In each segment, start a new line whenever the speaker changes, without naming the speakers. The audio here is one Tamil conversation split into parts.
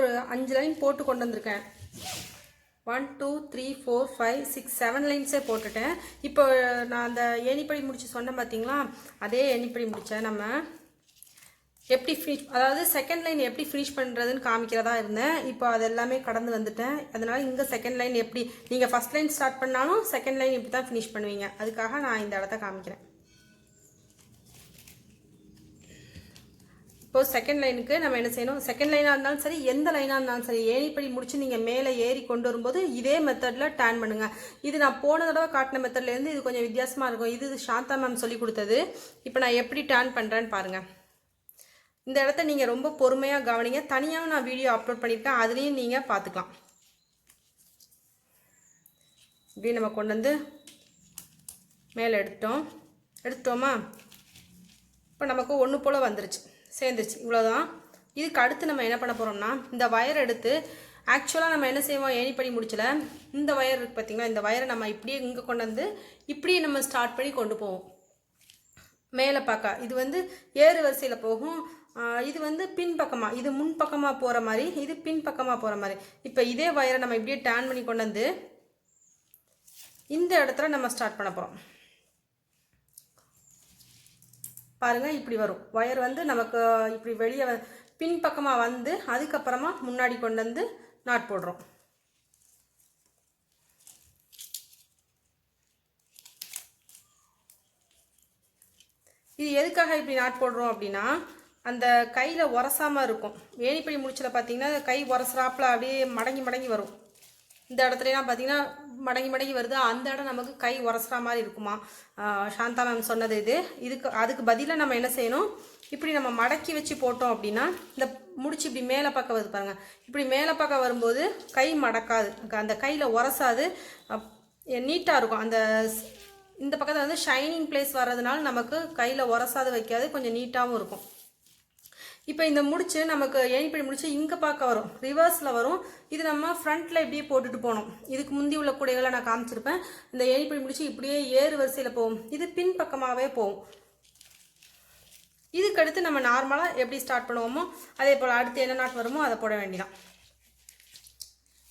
ஒரு அஞ்சு லைன் போட்டு கொண்டு வந்திருக்கேன். One two three four five six seven லைன்ஸே போட்டுட்டேன். இப்போ நான் அந்த ஏணிப்படி முடிச்சு சொன்னேன் பார்த்தீங்களா அதே ஏணிப்படி முடித்தேன் நம்ம. எப்படி ஃபினிஷ் அதாவது செகண்ட் லைன் எப்படி ஃபினிஷ் பண்ணுறதுன்னு காமிக்கிறதா இருந்தேன். இப்போ அது எல்லாமே கடந்து வந்துட்டேன். அதனால் இங்கே செகண்ட் லைன் எப்படி நீங்கள் ஃபஸ்ட் லைன் ஸ்டார்ட் பண்ணாலும் செகண்ட் லைன் இப்படி தான் ஃபினிஷ் பண்ணுவீங்க. அதுக்காக நான் இந்த இடத்த காமிக்கிறேன். இப்போ செகண்ட் லைனுக்கு நம்ம என்ன செய்யணும்? செகண்ட் லைனாக இருந்தாலும் சரி எந்த லைனாக இருந்தாலும் சரி ஏணிப்படி முடிச்சு நீங்கள் மேலே ஏறி கொண்டு வரும்போது இதே மெத்தடில் டேன் பண்ணுங்கள் இது நான் போன தடவை காட்டின மெத்தட்லேருந்து இது கொஞ்சம் வித்தியாசமாக இருக்கும். இது சாந்தா மேம் சொல்லி கொடுத்தது. இப்போ நான் எப்படி டேன் பண்ணுறேன்னு பாருங்கள் இந்த இடத்த நீங்கள் ரொம்ப பொறுமையாக கவனிங்க. தனியாக நான் வீடியோ அப்லோட் பண்ணியிருக்கேன் அதுலேயும் நீங்கள் பார்த்துக்கலாம். இப்படி நம்ம கொண்டு வந்து மேலே எடுத்துட்டோம். எடுத்துட்டோமா? இப்போ நமக்கு ஒன்று போல் வந்துருச்சு. சேர்ந்துருச்சு. இவ்வளோதான் இதுக்கு அடுத்து நம்ம என்ன பண்ண போகிறோம்னா இந்த வயர் எடுத்து ஆக்சுவலாக நம்ம என்ன செய்வோம்? ஏணிப்படி முடிச்சல இந்த வயர் இருக்குது பார்த்திங்களா இந்த வயரை நம்ம இப்படியே இங்கே கொண்டு வந்து இப்படியே நம்ம ஸ்டார்ட் பண்ணி கொண்டு போவோம். மேலே பார்க்க இது வந்து ஏறு வரிசையில் போகும். இது வந்து பின்பக்கமாக இது முன் பக்கமாக போகிற மாதிரி இது பின்பக்கமாக போகிற மாதிரி. இப்போ இதே வயரை நம்ம இப்படியே டேன் பண்ணி கொண்டு வந்து இந்த இடத்துல நம்ம ஸ்டார்ட் பண்ண போகிறோம் பாருங்கள் இப்படி வரும். ஒயர் வந்து நமக்கு இப்படி வெளியே பின்பக்கமாக வந்து அதுக்கப்புறமா முன்னாடி கொண்டு வந்து நாட் போடுறோம். இது எதுக்காக இப்படி நாட் போடுறோம் அப்படின்னா அந்த கையில் உரசாமல் இருக்கும். ஏணிப்படி முடிச்சில் பார்த்தீங்கன்னா கை உரசுறாப்பில் அப்படியே மடங்கி மடங்கி வரும். இந்த இடத்துலலாம் பார்த்தீங்கன்னா மடங்கி மடங்கி வருது. அந்த இடம் நமக்கு கை உரசுற மாதிரி இருக்குமா? சாந்தா மேம் சொன்னது இது. இதுக்கு அதுக்கு பதிலாக நம்ம என்ன செய்யணும்? இப்படி நம்ம மடக்கி வச்சு போட்டோம் அப்படின்னா இந்த முடிச்சு இப்படி மேலே பக்கம் வருது பாருங்கள் இப்படி மேலே பக்கம் வரும்போது கை மடக்காது. அந்த கையில் உரசாது. நீட்டாக இருக்கும். அந்த இந்த பக்கத்தில் வந்து ஷைனிங் பிளேஸ் வர்றதுனால நமக்கு கையில் உரசாது வைக்காது. கொஞ்சம் நீட்டாகவும் இருக்கும். இப்போ இந்த முடிச்சு நமக்கு ஏணிப்படி முடிச்சு இங்கே பார்க்க வரும். ரிவர்ஸில் வரும். இது நம்ம ஃப்ரண்ட்டில் இப்படியே போட்டுட்டு போகணும். இதுக்கு முந்தி உள்ள கூடைகளை நான் காமிச்சிருப்பேன். இந்த ஏணிப்படி முடிச்சு இப்படியே ஏறு வரிசையில் போகும். இது பின் பக்கமாகவே போகும். இதுக்கு அடுத்து நம்ம நார்மலாக எப்படி ஸ்டார்ட் பண்ணுவோமோ அதே போல் அடுத்து என்ன நாட் வருமோ அதை போட வேண்டியதான்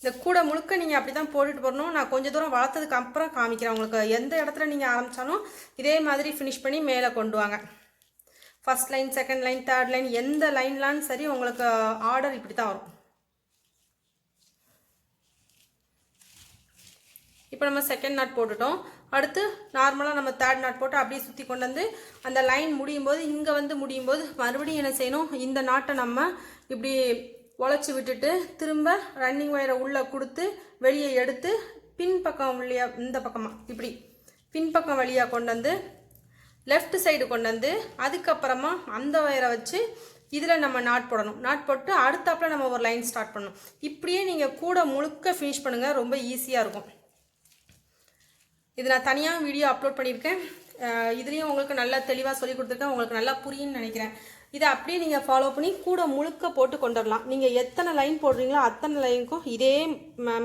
இந்த கூடை முழுக்க நீங்கள் அப்படி தான் போட்டுட்டு போடணும் நான் கொஞ்சம் தூரம் வளர்த்ததுக்கு அப்புறம் காமிக்கிறேன் உங்களுக்கு. எந்த இடத்துல நீங்கள் ஆரம்பித்தாலும் இதே மாதிரி ஃபினிஷ் பண்ணி மேலே கொண்டு வாங்க. First line second line third line எந்த லைன்லான்னு சரி உங்களுக்கு ஆர்டர் இப்படி தான் வரும். இப்போ நம்ம செகண்ட் நாட் போட்டுட்டோம். அடுத்து நார்மலாக நம்ம தேர்ட் நாட் போட்டு அப்படியே சுற்றி கொண்டு வந்து அந்த லைன் முடியும் போது இங்கே வந்து முடியும் போது மறுபடியும் என்ன செய்யணும்? இந்த நாட்டை நம்ம இப்படி உழைச்சி விட்டுட்டு திரும்ப ரன்னிங் ஒயரை உள்ளே கொடுத்து வெளியே எடுத்து பின்பக்கம் வழியாக இந்த பக்கமாக இப்படி பின்பக்கம் வழியாக கொண்டு வந்து லெஃப்ட் சைடு கொண்டு வந்து அதுக்கப்புறமா அந்த வயரை வச்சு இதில் நம்ம நாட் போடணும். நாட் போட்டு அடுத்தாப்பில் நம்ம ஒரு லைன் ஸ்டார்ட் பண்ணணும். இப்படியே நீங்கள் கூட முழுக்க ஃபினிஷ் பண்ணுங்கள் ரொம்ப ஈஸியாக இருக்கும். இது நான் தனியாக வீடியோ அப்லோட் பண்ணியிருக்கேன். இதுலேயும் உங்களுக்கு நல்லா தெளிவாக சொல்லி கொடுத்துருக்கேன். உங்களுக்கு நல்லா புரியும்னு நினைக்கிறேன். இதை அப்படியே நீங்கள் ஃபாலோ பண்ணி கூட முழுக்க போட்டு கொண்டு வரலாம் நீங்கள் எத்தனை லைன் போடுறீங்களோ அத்தனை லைனுக்கும் இதே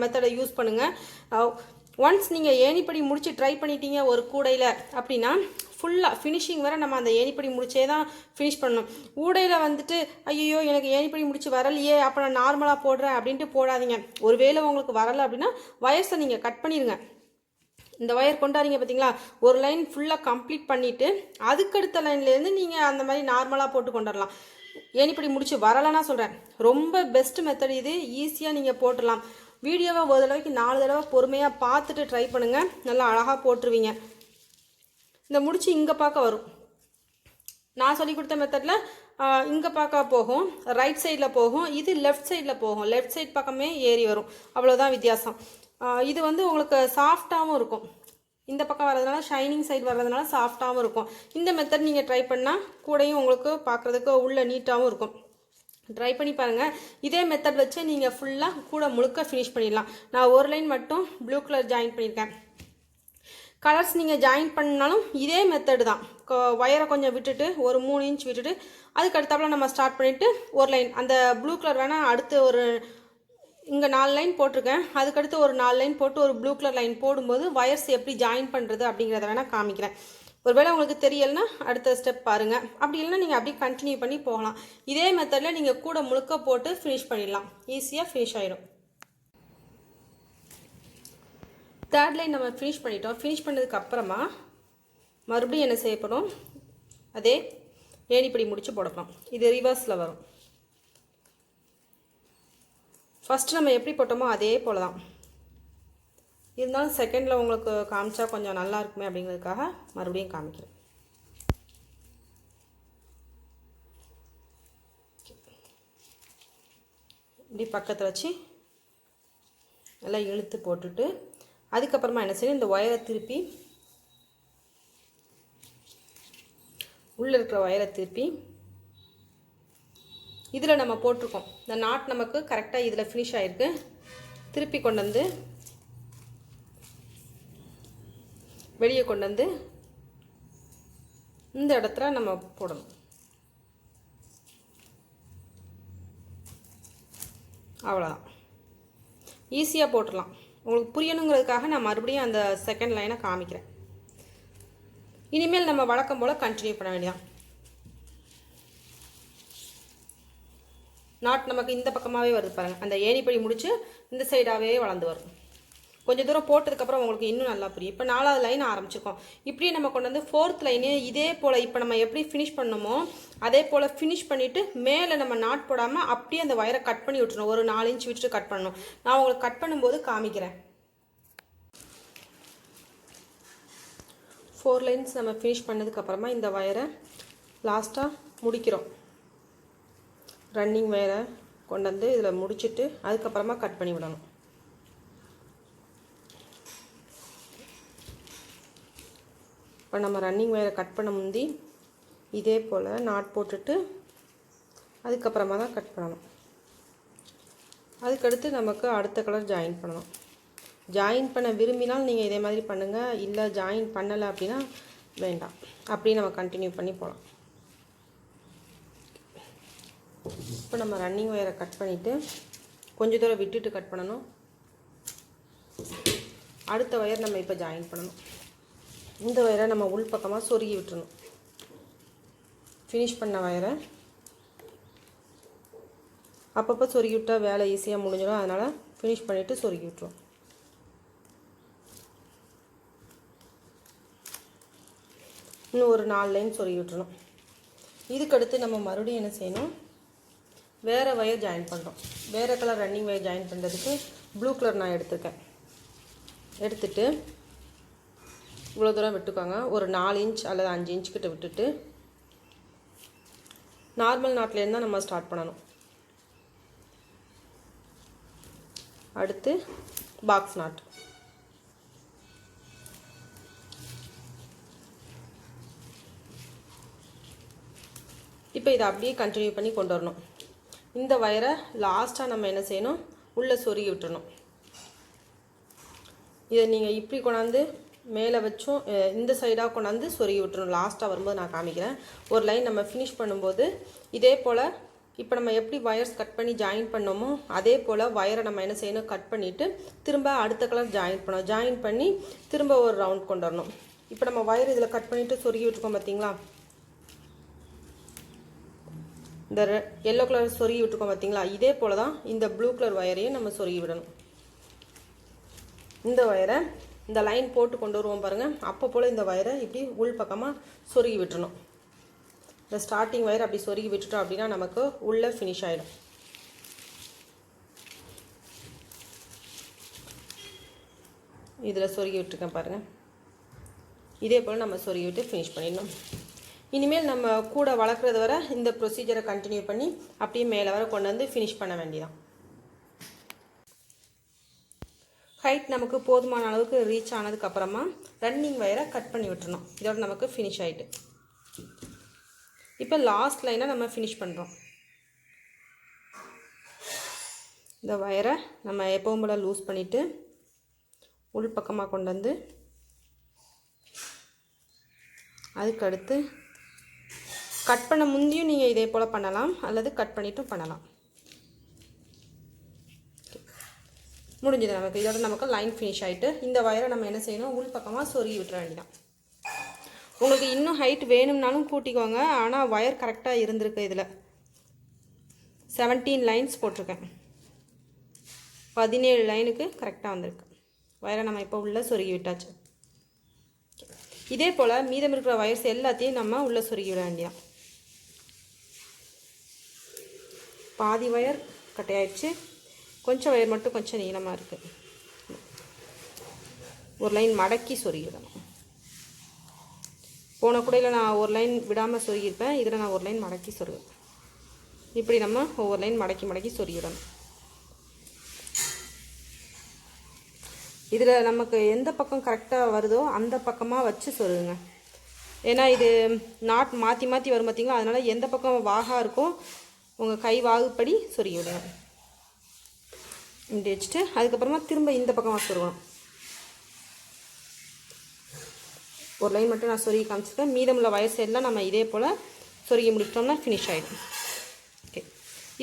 மெத்தடை யூஸ் பண்ணுங்கள் ஒன்ஸ் நீங்கள் ஏணிப்படி முடிச்சு ட்ரை பண்ணிட்டீங்க ஒரு கூடையில் அப்படின்னா ஃபுல்லாக ஃபினிஷிங் வர நம்ம அந்த ஏணிப்படி முடிச்சே தான் ஃபினிஷ் பண்ணணும். ஊடையில் வந்துட்டு ஐயோ எனக்கு ஏணிப்படி முடிச்சு வரலையே அப்போ நான் நார்மலாக போடுறேன் அப்படின்ட்டு போடாதீங்க. ஒருவேளை உங்களுக்கு வரலை அப்படின்னா வயசை நீங்கள் கட் பண்ணிடுங்க இந்த ஒயர் கொண்டாடிங்க பார்த்தீங்களா ஒரு லைன் ஃபுல்லாக கம்ப்ளீட் பண்ணிவிட்டு அதுக்கடுத்த லைன்லேருந்து நீங்கள் அந்த மாதிரி நார்மலாக போட்டு கொண்டுடலாம் ஏனிப்படி முடிச்சு வரலைன்னா சொல்கிறேன் ரொம்ப பெஸ்ட் மெத்தட் இது. ஈஸியாக நீங்கள் போட்டுடலாம் வீடியோவை ஒரு தடவைக்கு நாலு தடவை பொறுமையாக பார்த்துட்டு ட்ரை பண்ணுங்கள் நல்லா அழகாக போட்டுருவீங்க. இந்த முடிச்சு இங்கே பார்க்க வரும். நான் சொல்லி கொடுத்த மெத்தடில் இங்கே பார்க்க போகும். ரைட் சைடில் போகும். இது லெஃப்ட் சைடில் போகும். லெஃப்ட் சைட் பக்கமே ஏறி வரும். அவ்வளோதான் வித்தியாசம். இது வந்து உங்களுக்கு சாஃப்டாகவும் இருக்கும். இந்த பக்கம் வர்றதுனால ஷைனிங் சைடு வர்றதுனால சாஃப்டாகவும் இருக்கும். இந்த மெத்தட் நீங்கள் ட்ரை பண்ணால் கூடையும் உங்களுக்கு பார்க்குறதுக்கு உள்ள நீட்டாகவும் இருக்கும். ட்ரை பண்ணி பாருங்கள் இதே மெத்தட் வச்சு நீங்கள் ஃபுல்லாக கூட முழுக்க ஃபினிஷ் பண்ணிடலாம். நான் ஒரு லைன் மட்டும் ப்ளூ கலர் ஜாயின் பண்ணியிருக்கேன். கலர்ஸ் நீங்கள் ஜாயின் பண்ணாலும் இதே மெத்தடு தான். ஒயரை கொஞ்சம் விட்டுட்டு ஒரு மூணு இன்ச் விட்டுட்டு அதுக்கு அடுத்தாப்புல நம்ம ஸ்டார்ட் பண்ணிவிட்டு ஒரு லைன் அந்த ப்ளூ கலர் வேணால் அடுத்து ஒரு இங்கே நாலு லைன் போட்டிருக்கேன். அதுக்கடுத்து ஒரு நாலு லைன் போட்டு ஒரு ப்ளூ கலர் லைன் போடும்போது ஒயர்ஸ் எப்படி ஜாயின் பண்ணுறது அப்படிங்கிறத வேணால் காமிக்கிறேன். ஒருவேளை உங்களுக்கு தெரியலைன்னா அடுத்த ஸ்டெப் பாருங்கள் அப்படி இல்லைன்னா நீங்கள் அப்படியே கண்டினியூ பண்ணி போகலாம். இதே மெத்தடில் நீங்கள் கூட முழுக்க போட்டு ஃபினிஷ் பண்ணிடலாம். ஈஸியாக ஃபினிஷ் ஆயிடும் தேர்ட் லைன் நம்ம ஃபினிஷ் பண்ணிட்டோம். ஃபினிஷ் பண்ணதுக்கு அப்புறமா மறுபடியும் என்ன செய்யப்படும் அதே ஏணிப்படி முடிச்சு போடப்படும் இது ரிவர்ஸில் வரும். ஃபஸ்ட்டு நம்ம எப்படி போட்டோமோ அதே போல் தான் இருந்தாலும் செகண்டில் உங்களுக்கு காமிச்சா கொஞ்சம் நல்லா இருக்குமே அப்படிங்கிறதுக்காக மறுபடியும் காமிக்கிறேன். இப்படி பக்கத்தில் வச்சு நல்லா இழுத்து போட்டுட்டு அதுக்கப்புறமா என்ன செய்யணும்? இந்த ஒயரை திருப்பி உள்ளே இருக்கிற ஒயரை திருப்பி இதில் நம்ம போட்டிருக்கோம். இந்த நாட் நமக்கு கரெக்டாக இதில் ஃபினிஷ் ஆகிருக்கு திருப்பி கொண்டு வந்து வெளியே கொண்டு வந்து இந்த இடத்துல நம்ம போடணும். அவ்வளோதான் ஈஸியாக போட்டுடலாம். உங்களுக்கு புரியணுங்கிறதுக்காக நான் மறுபடியும் அந்த செகண்ட் லைனை காமிக்கிறேன். இனிமேல் நம்ம வழக்கம் போல் கண்டினியூ பண்ண வேண்டியதான் நாட் நமக்கு இந்த பக்கமாகவே வருது பாருங்கள் அந்த ஏணிப்படி முடித்து இந்த சைடாகவே வளர்ந்து வரும். கொஞ்சம் தூரம் போட்டதுக்கப்புறம் உங்களுக்கு இன்னும் நல்லா புரியும். இப்போ நாலாவது லைன் ஆரம்பிச்சிருக்கோம். இப்படியே நம்ம கொண்டு வந்து ஃபோர்த் லைனு இதே போல் இப்போ நம்ம எப்படி ஃபினிஷ் பண்ணணுமோ அதே போல் ஃபினிஷ் பண்ணிவிட்டு மேலே நம்ம நாட் போடாமல் அப்படியே அந்த வயரை கட் பண்ணி விட்டுறணும். ஒரு நாலு இன்ச் விட்டுட்டு கட் பண்ணணும். நான் உங்களுக்கு கட் பண்ணும்போது காமிக்கிறேன். ஃபோர் லைன்ஸ் நம்ம ஃபினிஷ் பண்ணதுக்கப்புறமா இந்த வயரை லாஸ்ட்டாக முடிக்கிறோம். ரன்னிங் வயரை கொண்டு வந்து இதில் முடிச்சுட்டு அதுக்கப்புறமா கட் பண்ணி விடணும். இப்போ நம்ம ரன்னிங் வயரை கட் பண்ண முந்தி இதே போல் நாட் போட்டுட்டு அதுக்கப்புறமா தான் கட் பண்ணணும். அதுக்கடுத்து நமக்கு அடுத்த கலர் ஜாயின் பண்ணணும். ஜாயின் பண்ண விரும்பினால் நீங்கள் இதே மாதிரி பண்ணுங்கள் இல்லை ஜாயின் பண்ணலை அப்படின்னா வேண்டாம். அப்படியே நம்ம கண்டினியூ பண்ணி போகலாம் இப்போ நம்ம ரன்னிங் ஒயரை கட் பண்ணிவிட்டு கொஞ்சம் தூரம் விட்டுட்டு கட் பண்ணணும். அடுத்த ஒயர் நம்ம இப்போ ஜாயின் பண்ணணும். இந்த வயரை நம்ம உள் பக்கமாக சொருகி விட்டுறணும். ஃபினிஷ் பண்ண வயரை அப்பப்போ சொருகி விட்டால் வேலை ஈஸியாக முடிஞ்சிடும். அதனால் ஃபினிஷ் பண்ணிவிட்டு சொருகி விட்டுரும். இன்னும் ஒரு நாலு லைன் சொருகி விட்டுறணும். இதுக்கடுத்து நம்ம மறுபடியும் என்ன செய்யணும்? வேறு வயர் ஜாயின் பண்ணுறோம் வேறு கலர் ரன்னிங் வயர் ஜாயின் பண்ணுறதுக்கு ப்ளூ கலர் நான் எடுத்துருக்கேன். எடுத்துட்டு இவ்வளோ தூரம் விட்டுக்கோங்க. ஒரு நாலு இன்ச் அல்லது அஞ்சு இன்ச் கிட்ட விட்டுட்டு நார்மல் நாட்லேருந்து தான் நம்ம ஸ்டார்ட் பண்ணணும். அடுத்து பாக்ஸ் நாட் இப்போ இதை அப்படியே கண்டினியூ பண்ணி கொண்டு வரணும். இந்த வயரை லாஸ்ட்டாக நம்ம என்ன செய்யணும்? உள்ளே சொருகி விட்டுறணும். இதை நீங்கள் இப்படி கொண்டாந்து மேலே வச்சும் இந்த சைடாக கொண்டாந்து சொருகி விட்டுரும் லாஸ்ட்டாக வரும்போது நான் காமிக்கிறேன். ஒரு லைன் நம்ம ஃபினிஷ் பண்ணும்போது இதே போல் இப்போ நம்ம எப்படி ஒயர்ஸ் கட் பண்ணி ஜாயின் பண்ணோமோ அதே போல் வயரை நம்ம என்ன செய்யணும்? கட் பண்ணிவிட்டு திரும்ப அடுத்த கலர் ஜாயின் பண்ணணும். ஜாயின் பண்ணி திரும்ப ஒரு ரவுண்ட் கொண்டு வரணும். இப்போ நம்ம ஒயர் இதில் கட் பண்ணிவிட்டு சொருகி விட்டுருக்கோம் பார்த்தீங்களா இந்த எல்லோ கலர் சொருகி விட்டுருக்கோம் பார்த்தீங்களா இதே போல் தான் இந்த ப்ளூ கலர் ஒயரையும் நம்ம சொருகி விடணும். இந்த ஒயரை இந்த லைன் போட்டு கொண்டு வருவோம் பாருங்கள் அப்போ போல் இந்த வயரை இப்படி உள் பக்கமாக சொருகி விட்டுணும் இந்த ஸ்டார்டிங் வயர் அப்படி சொருகி விட்டுட்டோம் அப்படின்னா நமக்கு உள்ளே ஃபினிஷ் ஆகிடும் இதில் சொருகி விட்டுருக்கேன் பாருங்கள் இதே போல் நம்ம சொருகி விட்டு ஃபினிஷ் பண்ணிடணும். இனிமேல் நம்ம கூட வளர்க்குறது வரை இந்த ப்ரொசீஜரை கண்டினியூ பண்ணி அப்படியே மேலே வர கொண்டு வந்து ஃபினிஷ் பண்ண வேண்டியதான் ஹைட் நமக்கு போதுமான அளவுக்கு ரீச் ஆனதுக்கப்புறமா ரன்னிங் வயரை கட் பண்ணி விட்டுறணும். இதோட நமக்கு ஃபினிஷ் ஆகிட்டு இப்போ லாஸ்ட் லைனை நம்ம ஃபினிஷ் பண்ணுறோம் இந்த வயரை நம்ம எப்பவும் போல் லூஸ் பண்ணிவிட்டு உள் பக்கமாக கொண்டு வந்து அதுக்கடுத்து கட் பண்ண முந்தியும் நீங்கள் இதே போல் பண்ணலாம் அல்லது கட் பண்ணிட்டும் பண்ணலாம். முடிஞ்சது நமக்கு. இதோட நமக்கு லைன் ஃபினிஷ் ஆகிட்டு இந்த வயரை நம்ம என்ன செய்யணும்? உள் பக்கமாக சொருகி விட்டுற வேண்டியதான் உங்களுக்கு இன்னும் ஹைட் வேணும்னாலும் கூட்டிக்கோங்க ஆனால் ஒயர் கரெக்டாக இருந்திருக்கு இதில். செவன்டீன் லைன்ஸ் போட்டிருக்கேன். பதினேழு லைனுக்கு கரெக்டாக வந்திருக்கு. ஒயரை நம்ம இப்போ உள்ளே சொருகி விட்டாச்சு. இதே போல் மீதம் இருக்கிற வயர்ஸ் எல்லாத்தையும் நம்ம உள்ளே சொருகி விட வேண்டியதான் பாதி ஒயர் கட்டையாயிடுச்சு. கொஞ்சம் ஒயர் மட்டும் கொஞ்சம் நீளமாக இருக்குது ஒரு லைன் மடக்கி சொருகிடணும். போன கூடையில் நான் ஒரு லைன் விடாமல் சொருகியிருப்பேன். இதில் நான் ஒரு லைன் மடக்கி சொருகிறேன் இப்படி நம்ம ஒவ்வொரு லைன் மடக்கி மடக்கி சொருகிடணும். இதில் நமக்கு எந்த பக்கம் கரெக்டாக வருதோ அந்த பக்கமாக வச்சு சொருகுங்க. ஏன்னா இது நாட் மாற்றி மாற்றி வரும் பார்த்தீங்களா அதனால் எந்த பக்கம் வாகா இருக்கோ உங்கள் கை வாகுப்படி சொருகி விடுங்க இப்படி வச்சுட்டு அதுக்கப்புறமா திரும்ப இந்த பக்கமாக சொருகணும் ஒரு லைன் மட்டும் நான் சொருகி காமிச்சிருக்கேன். மீதமுள்ள வயசு எல்லாம் நம்ம இதே போல் சொருகி முடிச்சிட்டோம்னா ஃபினிஷ் ஆகிடும் ஓகே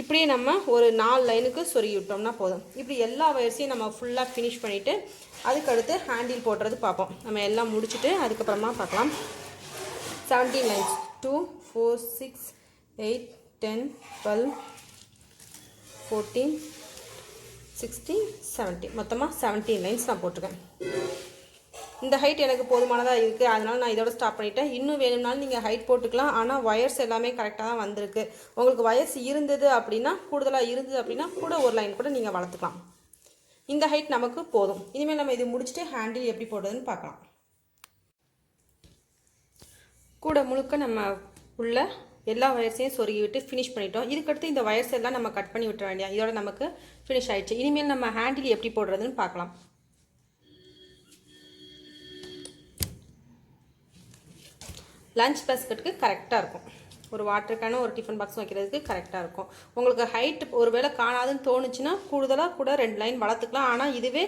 இப்படியே நம்ம ஒரு நாலு லைனுக்கு சொருகி விட்டோம்னா போதும். இப்படி எல்லா வயசையும் நம்ம ஃபுல்லாக ஃபினிஷ் பண்ணிவிட்டு அதுக்கடுத்து ஹேண்டில் போடுறது பார்ப்போம். நம்ம எல்லாம் முடிச்சுட்டு அதுக்கப்புறமா பார்க்கலாம். Seventeen lines two four six eight ten twelve fourteen sixteen seventy மொத்தமாக செவன்டீன் லைன்ஸ் நான் போட்டிருக்கேன். இந்த ஹைட் எனக்கு போதுமானதாக இருக்குது அதனால் நான் இதோட ஸ்டாப் பண்ணிட்டேன். இன்னும் வேணும்னாலும் நீங்கள் ஹைட் போட்டுக்கலாம். ஆனால் ஒயர்ஸ் எல்லாமே கரெக்டாக தான் வந்திருக்கு. உங்களுக்கு வயர்ஸ் இருந்தது அப்படின்னா கூடுதலாக இருந்தது அப்படின்னா கூட ஒரு லைன் கூட நீங்கள் வளர்த்துக்கலாம். இந்த ஹைட் நமக்கு போதும். இனிமேல் நம்ம இது முடிச்சுட்டு ஹேண்டில் எப்படி போடுறதுன்னு பார்க்கலாம். கூட முழுக்க நம்ம உள்ள எல்லா வயர்ஸையும் சொருகி விட்டு ஃபினிஷ் பண்ணிட்டோம். இதுக்கடுத்து இந்த வயர்ஸ் எல்லாம் நம்ம கட் பண்ணி விட்டுற வேண்டியா இதோட நமக்கு ஃபினிஷ் ஆயிடுச்சு. இனிமேல் நம்ம ஹேண்டில் எப்படி போடுறதுன்னு பார்க்கலாம். லஞ்ச் பேஸ்கெட்டுக்கு கரெக்டாக இருக்கும். ஒரு வாட்டர் கேனும் ஒரு டிஃபன் பாக்ஸும் வைக்கிறதுக்கு கரெக்டாக இருக்கும். உங்களுக்கு ஹைட் ஒருவேளை காணாதுன்னு தோணுச்சுன்னா கூடுதலாக கூட ரெண்டு லைன் வளர்த்துக்கலாம். ஆனால் இதுவே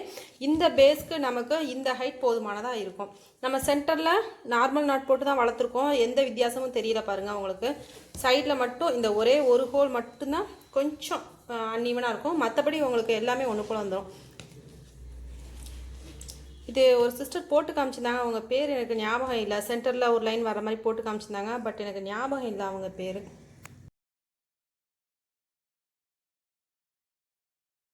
இந்த பேஸ்க்கு நமக்கு இந்த ஹைட் போதுமானதாக இருக்கும். நம்ம சென்டரில் நார்மல் நாட் போட்டு தான் வளர்த்துருக்கோம். எந்த வித்தியாசமும் தெரியல பாருங்கள் உங்களுக்கு. சைடில் மட்டும் இந்த ஒரே ஒரு ஹோல் மட்டும்தான் கொஞ்சம் அன்இவனாக இருக்கும். மற்றபடி உங்களுக்கு எல்லாமே ஒன்று போல் வந்துடும் இது ஒரு சிஸ்டர் போட்டு காமிச்சிருந்தாங்க. அவங்க பேர் எனக்கு ஞாபகம் இல்லை. சென்டரில் ஒரு லைன் வர மாதிரி போட்டு காமிச்சிருந்தாங்க. பட் எனக்கு ஞாபகம் இல்லை அவங்க பேர்.